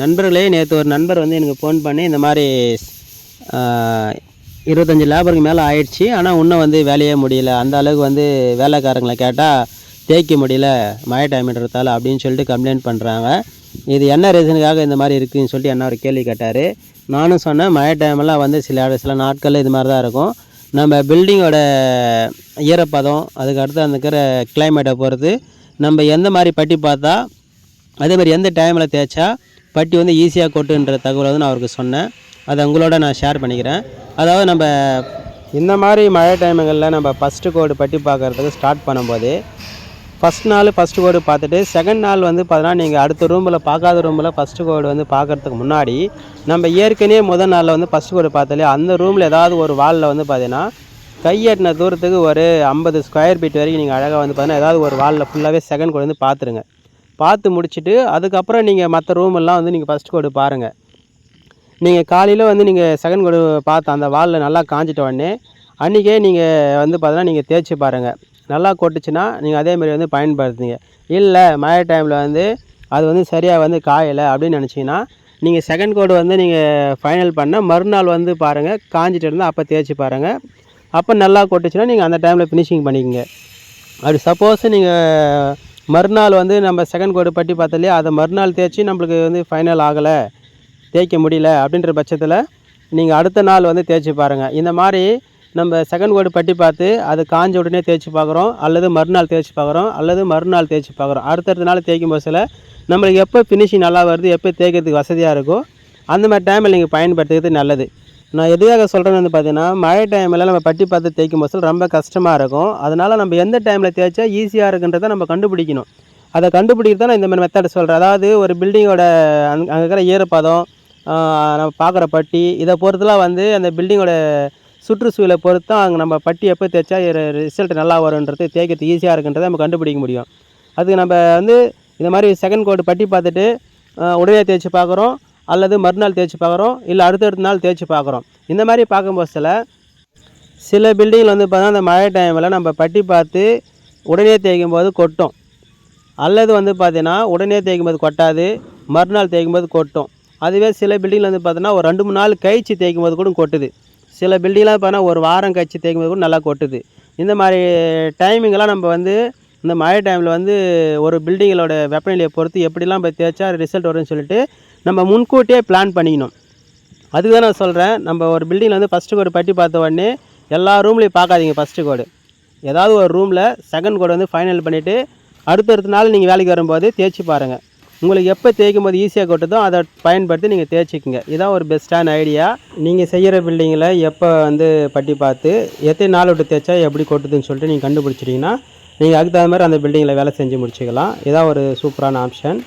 நண்பர்களே நேற்று ஒரு நண்பர் வந்து எனக்கு ஃபோன் பண்ணி இந்த மாதிரி இருபத்தஞ்சி லேபருக்கு மேலே ஆயிடுச்சு. ஆனால் இன்னும் வந்து வேலையே முடியல. அந்த அளவுக்கு வந்து வேலைக்காரங்களை கேட்டால் தேய்க்க முடியல மழை டைம் டைம்ன்றதால அப்படின்னு சொல்லிட்டு கம்ப்ளைண்ட் பண்ணுறாங்க இது என்ன ரீசனுக்காக இந்த மாதிரி இருக்குதுன்னு சொல்லிட்டு என்ன ஒரு கேள்வி கேட்டார். நானும் சொன்னேன் மழை டைமெல்லாம் வந்து சில சில நாட்களில் இது மாதிரி தான் இருக்கும். நம்ம பில்டிங்கோட ஈரப்பதம் அதுக்கடுத்து அந்த இருக்கிற கிளைமேட்டை பொறுத்து நம்ம எந்த மாதிரி பட்டி பார்த்தா அதே மாதிரி எந்த டைமில் தேய்ச்சா பட்டி வந்து ஈஸியாக கொட்டுன்ற தகவலை வந்து நான் அவருக்கு சொன்னேன். அதை உங்களோட நான் ஷேர் பண்ணிக்கிறேன். அதாவது நம்ம இந்த மாதிரி மழை டைமுகளில் நம்ம ஃபஸ்ட்டு கோடு பட்டி பார்க்குறதுக்கு ஸ்டார்ட் பண்ணும்போது ஃபஸ்ட் நாள் ஃபஸ்ட்டு கோடு பார்த்துட்டு செகண்ட் நாள் வந்து பார்த்தீங்கன்னா நீங்கள் அடுத்த ரூமில் பார்க்காத ரூமில் ஃபஸ்ட்டு கோடு வந்து பார்க்குறதுக்கு முன்னாடி நம்ம ஏற்கனவே முதல் நாளில் வந்து ஃபஸ்ட்டு கோடு பார்த்தாலே அந்த ரூமில் ஏதாவது ஒரு வாலில் வந்து பார்த்தீங்கன்னா கையெட்டின தூரத்துக்கு ஒரு ஐம்பது ஸ்கொயர் ஃபீட் வரைக்கும் நீங்கள் அழகாக வந்து பார்த்தீங்கன்னா ஏதாவது ஒரு வாலில் ஃபுல்லாகவே செகண்ட் கோடு வந்து பார்த்துருங்க. பார்த்து முடிச்சுட்டு அதுக்கப்புறம் நீங்கள் மற்ற ரூம் எல்லாம் வந்து நீங்கள் ஃபஸ்ட் கோடு பாருங்கள் நீங்கள் காலையில் வந்து நீங்கள் செகண்ட் கோடு பார்த்து அந்த வாலில் நல்லா காஞ்சிட்ட உடனே அன்றைக்கே நீங்கள் வந்து பார்த்தோன்னா நீங்கள் தேய்ச்சி பாருங்கள் நல்லா கொட்டுச்சுன்னா நீங்கள் அதேமாதிரி வந்து பயன்படுத்துங்க. இல்லை மழை டைமில் வந்து அது வந்து சரியாக வந்து காயலை அப்படின்னு நினச்சிங்கன்னா நீங்கள் செகண்ட் கோடு வந்து நீங்கள் ஃபைனல் பண்ண மறுநாள் வந்து பாருங்கள் காஞ்சிட்டு இருந்தால் அப்போ தேய்ச்சி பாருங்கள் அப்போ நல்லா கொட்டுச்சுன்னா நீங்கள் அந்த டைமில் ஃபினிஷிங் பண்ணிக்கோங்க. அப்படி சப்போஸ் நீங்கள் மறுநாள் வந்து நம்ம செகண்ட் கோடு பட்டி பார்த்தாலே அதை மறுநாள் தேய்ச்சி நம்மளுக்கு வந்து ஃபைனல் ஆகலை. தேய்க்க முடியல அப்படின்ற பட்சத்தில் நீங்கள் அடுத்த நாள் வந்து தேய்ச்சி பாருங்கள் இந்த மாதிரி நம்ம செகண்ட் கோடு பட்டி பார்த்து அது காஞ்ச உடனே தேய்ச்சி பார்க்குறோம். அல்லது மறுநாள் தேய்ச்சி பார்க்குறோம். அல்லது மறுநாள் தேய்ச்சி பார்க்குறோம். அடுத்தடுத்த நாள் தேய்க்கும் போதில் நம்மளுக்கு எப்போ ஃபினிஷிங் நல்லா வருது எப்போ தேய்க்கிறதுக்கு வசதியாக இருக்கோ அந்த மாதிரி டைமில் நீங்கள் பயன்படுத்துறது நல்லது. நான் எதுக்காக சொல்கிறேன்னு வந்து பார்த்தீங்கன்னா மழை டைமில் நம்ம பட்டி பார்த்து தேய்க்கும் போது ரொம்ப கஷ்டமாக இருக்கும். அதனால் நம்ம எந்த டைமில் தேய்ச்சா ஈஸியாக இருக்குன்றதை நம்ம கண்டுபிடிக்கணும். அதை கண்டுபிடிக்கிறது தான் நான் இந்த மாதிரி மெத்தட் சொல்கிறேன் அதாவது ஒரு பில்டிங்கோட அங்கே அங்கே இருக்கிற ஈரப்பதம் நம்ம பார்க்குற பட்டி இதை பொறுத்துலாம் வந்து அந்த பில்டிங்கோட சுற்றுச்சூழலை பொறுத்து தான் அங்கே நம்ம பட்டி எப்போ தேய்ச்சா ரிசல்ட் நல்லா வரும்ன்றது தேய்க்கிறது ஈஸியாக இருக்குன்றதை நம்ம கண்டுபிடிக்க முடியும். அதுக்கு நம்ம வந்து இந்த மாதிரி செகண்ட் கோடு பட்டி பார்த்துட்டு உடனே தேய்ச்சி பார்க்குறோம். அல்லது மறுநாள் தேய்ச்சி பார்க்குறோம் இல்லை அடுத்தடுத்த நாள் தேய்ச்சி பார்க்குறோம். இந்த மாதிரி பார்க்கும்போது சில சில பில்டிங்கில் வந்து பார்த்தா அந்த மழை டைமில் நம்ம பட்டி பார்த்து உடனே தேய்க்கும் போது கொட்டும். அல்லது வந்து பார்த்தீங்கன்னா உடனே தேய்க்கும் போது கொட்டாது மறுநாள் தேய்க்கும் போது கொட்டும். அதுவே சில பில்டிங்கில் வந்து பார்த்தீங்கன்னா ஒரு ரெண்டு மூணு நாள் கழிச்சு தேய்க்கும் போது கூட கொட்டுது. சில பில்டிங்லாம் பார்த்தீங்கன்னா ஒரு வாரம் கழிச்சு தேய்க்கும் போது கூட நல்லா கொட்டுது. இந்த மாதிரி டைமிங்கெல்லாம் நம்ம வந்து இந்த மழை டைமில் வந்து ஒரு பில்டிங்களோட வெப்பநிலையை பொறுத்து எப்படிலாம் போய் தேய்ச்சா ரிசல்ட் வரும்னு சொல்லிட்டு நம்ம முன்கூட்டியே பிளான் பண்ணிக்கணும். அதுக்கு தான் நான் சொல்கிறேன் நம்ம ஒரு பில்டிங்கில் வந்து ஃபஸ்ட்டு கோடு பட்டி பார்த்த உடனே எல்லா ரூம்லேயும் பார்க்காதீங்க ஃபஸ்ட்டு கோடு. ஏதாவது ஒரு ரூமில் செகண்ட் கோடு வந்து ஃபைனல் பண்ணிவிட்டு அடுத்தடுத்த நாள் நீங்கள் வேலைக்கு வரும்போது தேய்ச்சி பாருங்கள் உங்களுக்கு எப்போ தேய்க்கும் போது ஈஸியாக கொட்டுதோ அதை பயன்படுத்தி நீங்கள் தேய்ச்சிக்கங்க. இதான் ஒரு பெஸ்ட்டான ஐடியா நீங்கள் செய்கிற பில்டிங்கில் எப்போ வந்து பட்டி பார்த்து எத்தனை நாள் விட்டு தேய்ச்சா எப்படி கொட்டுதுன்னு சொல்லிட்டு நீங்கள் கண்டுபிடிச்சிட்டிங்கன்னா நீங்கள் அதுக்கு தகுந்த மாதிரி அந்த பில்டிங்கில் வேலை செஞ்சு முடிச்சுக்கலாம். இதான் ஒரு சூப்பரான ஆப்ஷன்